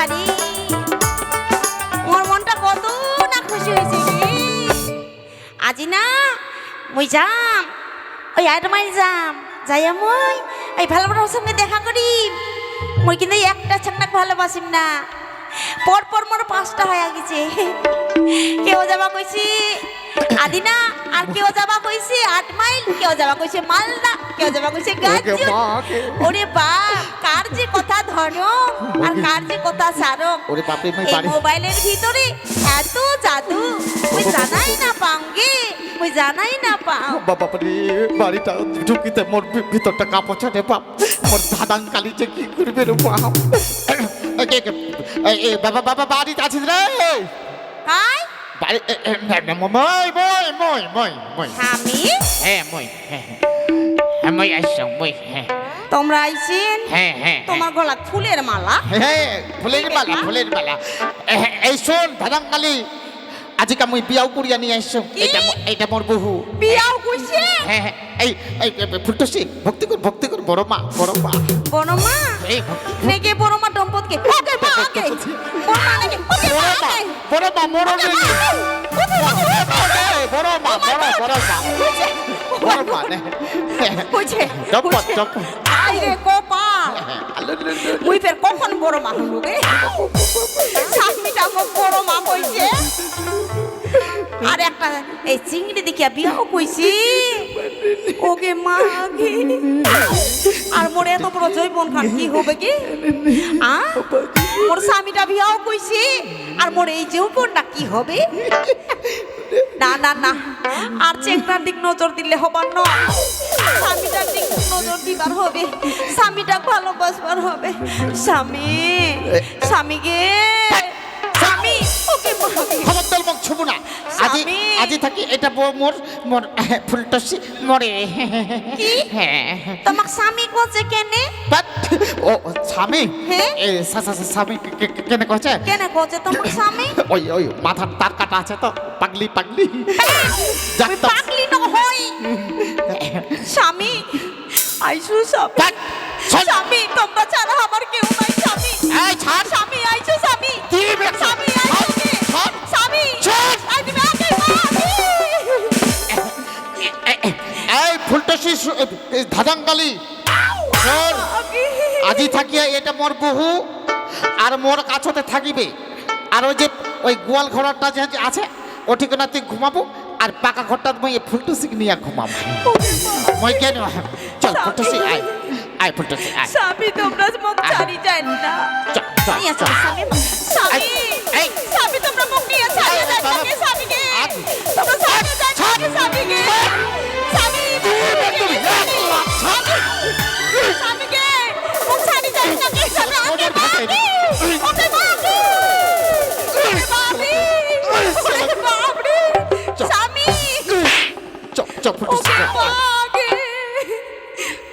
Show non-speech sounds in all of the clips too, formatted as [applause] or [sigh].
আহারে মোর মনটা কত না খুশি হয়েছে আজি না, মুই যাম। ওই আট মাইল যাম যাইয়া মুই এই ভালোবাসার সঙ্গে দেখা করি। মুই কিন্তু একটা ছাকনাক ভালোবাসিম না। পর পর মোর পাঁচটা হয়ে গেছে। কেউ যাবা কইছি আদিনা আর কেউ যাবা কইছি আট মাইল কেউ যাবা কইছে মালদা কেউ যাবা কইছে গাজী ওরে বাপ কার যে কথা ধরম আর কার যে কথা সারম ওরে মই এই বাড়ি মোবাইলের ভিতরে এত জাদু মুই জানাই না পাঙ্গে মুই জানাই না পাও। বাবা রে বাড়িটা ঢুকিতে মোর ভিতরটা কাপড় রে বাপ। মোর ধাদান কালি যে কি করবে রে বাপ। বাবা বাবা বাড়িতে আছিস রে? কাই? বাড়ি মই মই মই মই মই। আমি হ্যাঁ মই হ্যাঁ হ্যাঁ। মই আসছো মই হ্যাঁ। তোমরা আইছেন হ্যাঁ হ্যাঁ তোমার গলা ফুলের মালা। হ্যাঁ ফুলের মালা ফুলের মালা। এই শোন কালি আজিকা মুই বিয়াও করিয়া নিয়ে আসছো কি? এটা এটা মোর বহু। বিয়াও কইছে হ্যাঁ হ্যাঁ এই এই ফুটসি ভক্তি কর ভক্তি কর বড় মা বড় মা। বড় মা? এই বড় মা দম্পতকে। ওকে মা ওকে। বড় মা নাকি ওকে মা বড় মা ওকে। বড় মা বড় বড় মা বড় বড় মা। বড় মা নে কইছে দপত দপত আই রে কোপা মুই ফের কখন বড় মা হলো রে? স্বামীটা আমার বড় মা কইছে আর একটা এই চিংড়ি দেখিয়া বিয়াও কইছি। ওকে মা গে। আর মোর এত বড় জৈবন খান কি হবে কি আ? মোর স্বামীটা বিয়াও কইছি। আর মোর এই যৌবনটা কি হবে? না না না। আর চেংড়ার দিক নজর দিলে হবার নয়। স্বামীটার দিক নজর দিবার হবে স্বামীটা ভালোবাসবার হবে। স্বামী স্বামী গে স্বামী ওকে মুখ ছুবো না। আজি। আজি থাকি এটা বউ মোর মোর ফুলটসি মরে। কি? হ্যাঁ। তোমাক স্বামী কোচে কেনে? ও স্বামী? হ্যাঁ? এ সা সা সা, স্বামী কেনে কছে কেনে কোচে তোমাক স্বামী? ওই ওই মাথার তার কাটা আছে তো পাগলি পাগলি। তো। পাগলি ন আইসু স্বামী। বাট, শোন। স্বামী তোমরা ছাড়া আমার কেউ নাই স্বামী। এই ছাড়। স্বামী আইসু স্বামী। কি বেটা? স্বামী আইসু ছাড়, স্বামী ছাড়। আই তুমি আগে এই ফুলটসি ধাদাঙ্গালি শোন আজি থাকিয়া এটা মোর বহু আর মোর কাছতে থাকিবে। আর ওই যে ওই গোয়াল ঘরটা যে যে আছে ও ঠিকানা তুই ঘুমাবো। আর পাকা ঘরটা মই ফুলটুসি নিয়ে ঘুমাম। মই কেন? চল ফুলটুসি আয়। আয় ফুলটুসি আই স্বামী তোমরা মুখ ছাড়ি যায় না। চল সাবি সাবি স্বামী স্বামী। স্বামী তোমরা মুখ নিয়ে ছাড়ি এই, যায় না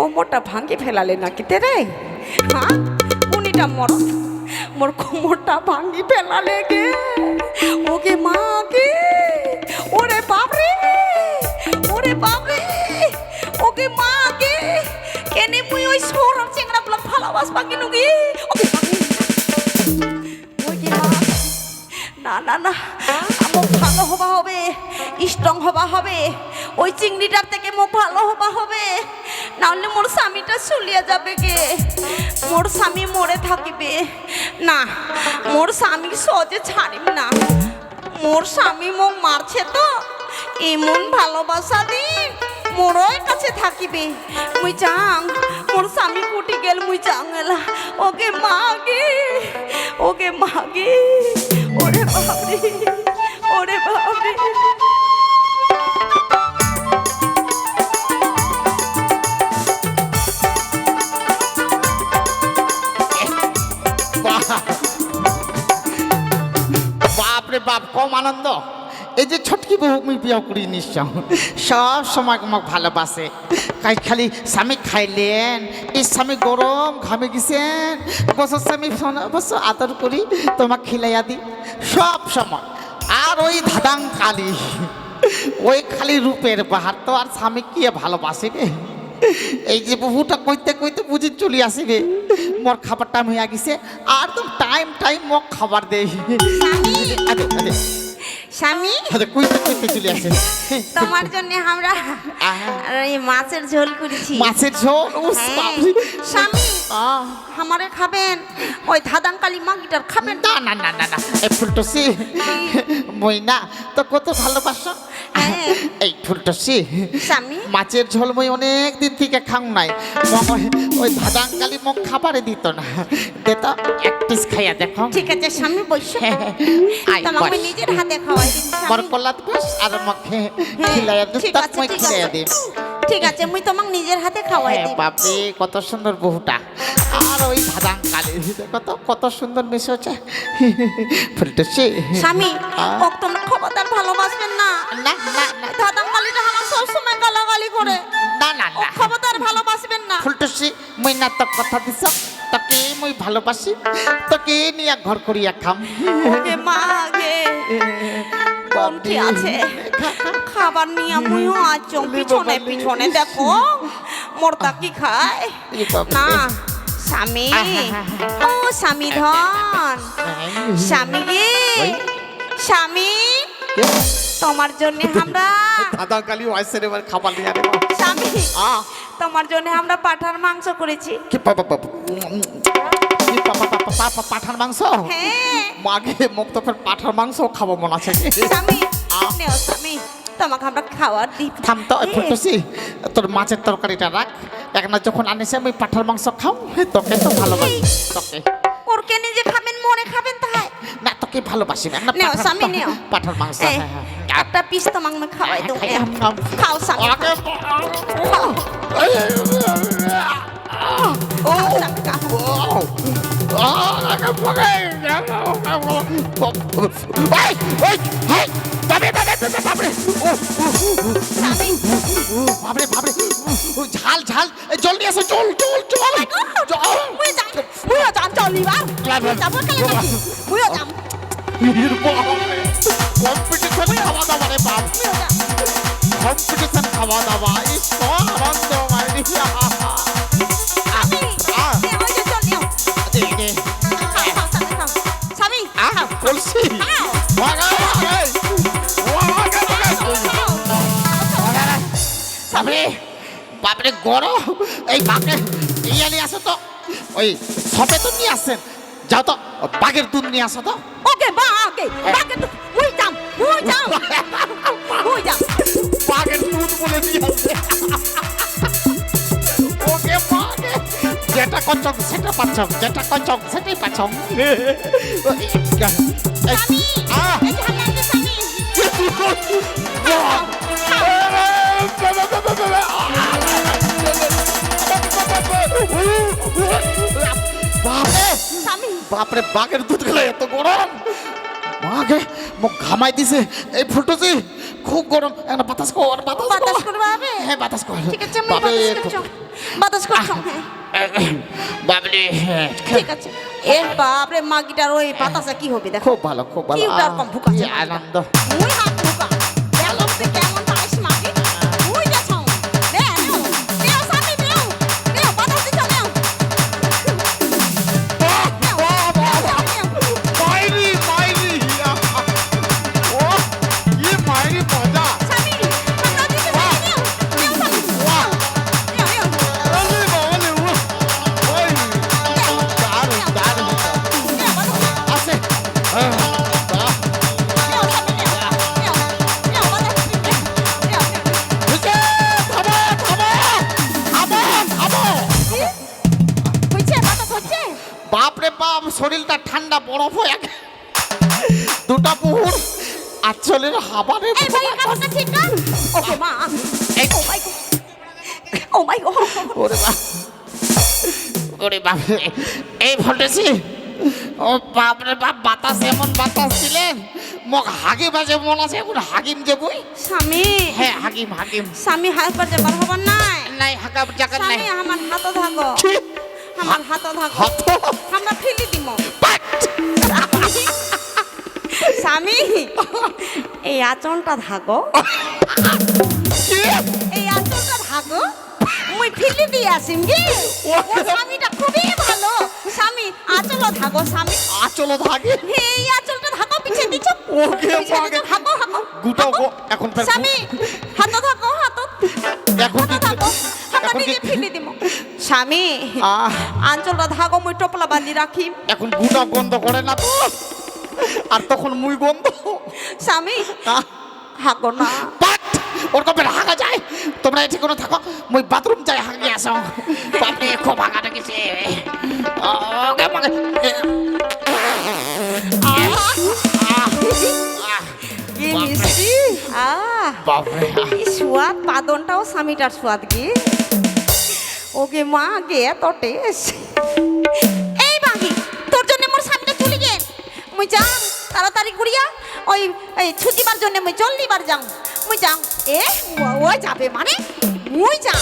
কোমরটা ভাঙে ফেলালে নাকি তে রে? হ্যাঁ উনিটা মর, মোর কোমরটা ভাঙি ফেলালে গে। ওকে মা গে। ওরে বাপরে ওরে বাপরে ওকে মা গে। কেনে মুই ওই সরম চেংড়া ব্লক ভালোবাসবা কেন গে? ওকে না না না আমার ভালো হবা হবে, স্ট্রং হবা হবে। ওই চিংড়িটার থেকে মো ভালো হবা হবে। নাহলে মোর স্বামীটা চলিয়া যাবে গে। মোর স্বামী মরে থাকিবে। না, মোর স্বামী সহজে ছাড়িম না। মোর স্বামী মোক মারছে তো, এমন ভালোবাসা দি মোরই কাছে থাকিবে। মুই চাং মোর স্বামী ফুটি গেল, মুই চাং এলা। ওকে মাগে ওকে মাগে, ওরে বাপরে ওরে বাপরে। বাপ কম আনন্দ। এই যে ছোটকি বহু মুই বিয়া করি নিশ্চয়। সব সময় আমাকে ভালোবাসে। খাই খালি স্বামী খাইলেন, এই স্বামী গরম ঘামে গেছেন। বছর স্বামী বছর আদর করি, তোমাকে খিলাইয়া দি সব সময়। আর ওই ধাদাং কালি, ওই খালি রূপের বাহার তো আর স্বামী কি ভালোবাসে রে? এই যে বহুটা কইতে কইতে বুঝি চলি আসিবে মোর খাবার টাইম হয়ে গেছে। আর তো টাইম টাইম মোক খাবার স্বামী! আরে আরে স্বামী? আরে কইতে কইতে চলে আসে। তোমার জন্য আমরা। এই মাছের ঝোল করেছি। মাছের ঝোল? উস হ্যাঁ। স্বামী আমারে খাবেন। ওই ধাদাঙ্কালি মাগিটার খাবেন। না না না না না এই ফুলটসি। মই না তো কত ভালোবাসো। হ্যাঁ। এই ফুলটসি। স্বামী। মাছের ঝোল মই অনেক দিন থেকে খাং নাই। ওই ধাদাঙ্কালি মোক খাবারে দিত না। দেত এক পিস খাইয়া দেখো। ঠিক আছে স্বামী বসো। আই তোমাকে নিজের হাতে খাওয়াই। আর হ্যাঁ, খিলাইয়া দিস ঠিক তাক আছে, মই খিলাইয়া দিম। ঠিক আছে মুই তোমাকে নিজের হাতে খাওয়াই দিই বাপরে কত সুন্দর বহুটা। আর ওই ধাদাং কালি কত কত সুন্দর মিশেছে। ফুলটসি। স্বামী আহ। ও তোমরা খবরদার ভালোবাসবেন না। না না না। ধাদাঙ্কালিটা আমার সবসময় গালাগালি করে। না না না। খবরদার ভালোবাসবেন না। ফুলটসি মুই না তো কথা দিছ তোকে মুই ভালোবাসি তোকে নিয়ে ঘর করিয়া খাম। ওকে মা গে। কোনটি আছে খাবার নিয়ে মুইও আজ পিছনে পিছনে দেখো মোরতা কি খায় না স্বামী। ও স্বামী ধন স্বামী গে স্বামী তোমার জন্য আমরা দাদা কালি ওয়াইসের এবার খাবার নিয়ে আরে স্বামী আ তোমার জন্য আমরা পাঠার মাংস করেছি কি পাঠার মাংস হ্যাঁ মাগে মুখ তো ফের পাঠার মাংস খাব মনে আছে। নেও তোমাকে আমরা খাওয়ার দিই থাম তো হ্যাঁ। ফুটছি তোর মাছের তরকারিটা রাখ এক না যখন আনিস আমি পাঠার মাংস খাও তোকে তো ভালোবাসি তোকে ওর কে নিজে খাবেন মনে খাবেন তাই না তোকে ভালোবাসি না না, স্বামী, নেও। পাঠার মাংস হ্যাঁ, হ্যাঁ। একটা পিস তোমাকে আমি খাওয়াই খাই, খাও। স্বামী খাও ও। স্বামী বাবরে বাবরে ঝাল ঝাল জল নিয়ে আসো চল চল চল কম্পিটিশন খাওয়া দাওয়া রে বাপ কম্পিটিশন খাওয়া দাওয়া ইস আনন্দ মাইডিয়া কলসি বাপরে বাপরে গরম এই বাপরে ইয়ে নিয়ে আসো তো ওই সবে তো নিয়ে আসেন যাও তো বাঘের দুধ নিয়ে আসো তো। ওকে বা ওকে বাঘের দুধ উল্টাম উল্টাম। কচক সেটা পাচ্ছক যেটা কচক সেটাই [laughs] স্বামী, বাপরে বাঘের দুধ গেলে এত গরম! মাকে মুখ ঘামাই দিছে। এই ফুটুছি খুব গরম। একটা বাতাস কর বাতাস বাতাস কর। করবে হ্যাঁ বাতাস কর। ঠিক আছে, আমি বাতাস করছি বাতাস করছ, বাবলি ঠিক আছে। এ বাপরে মাগিটার ওই বাতাসে কি হবে দেখো। খুব ভালো খুব ভালো। কি রকম ভুকাচ্ছে আনন্দ। মুই হাত ভুকা কেমন বাপরে বাপ শরীরটা ঠান্ডা বরফ হয়ে গেছে। দুটা পুহুর আচলের হাবারে. ওরে বাপ। এই ভোল্টেছি ও বাপরে বাপ বাতাস এমন বাতাস দিলেন মোক হাগি বাজে মন আছে এখন হাগিম যে বই। স্বামী। হ্যাঁ হাগিম হাগিম। স্বামী হাত পারতে পারব নাই? নাই হাগা জায়গা নাই। আমার হাত থাকো? আমার হাত থাকো আমরা ফেলে দিব। স্বামী এই আচলটা থাকো এই আচলটা থাকো মুই ফিলি দিয়ে আসিম ও স্বামীটা খুবই ভালো। স্বামী আচল থাকো স্বামী। আচলো থাকে এই আচলটা থাকো পিছে দিছ। ওকে মাগে। থাকো গুটাও গো, এখন স্বামী হাত থাকো হাত এখন কি- থাকো। হাত দিয়ে ফিলি দিম স্বামী। আঞ্চলটা থাকো মুই টোপলা বান্ধি রাখি। এখন গুটা গন্ধ করে না তো? আর তখন মুই গন্ধ স্বামী। হাগো না। ওর কবে হাগা যায়। তোমরা এটি কোনো থাকো। মুই বাথরুম যাই হাগি আসো। বাপরে খুব হাগা লেগেছে। ওকে মাগে কি মিষ্টি। আহ। বাপরে। কি স্বাদ পাদনটাও স্বামীটার স্বাদ গে ওকে মা গে এত টেস্ট এই বাঘি, তোর জন্য মোর সামনে চলে গে মুই যাও তাড়াতাড়ি করিয়া ওই, এই ছুটিবার জন্য মুই চল্লিবার যাও মুই যাও এ, ও- ও যাবে মানে মুই যাং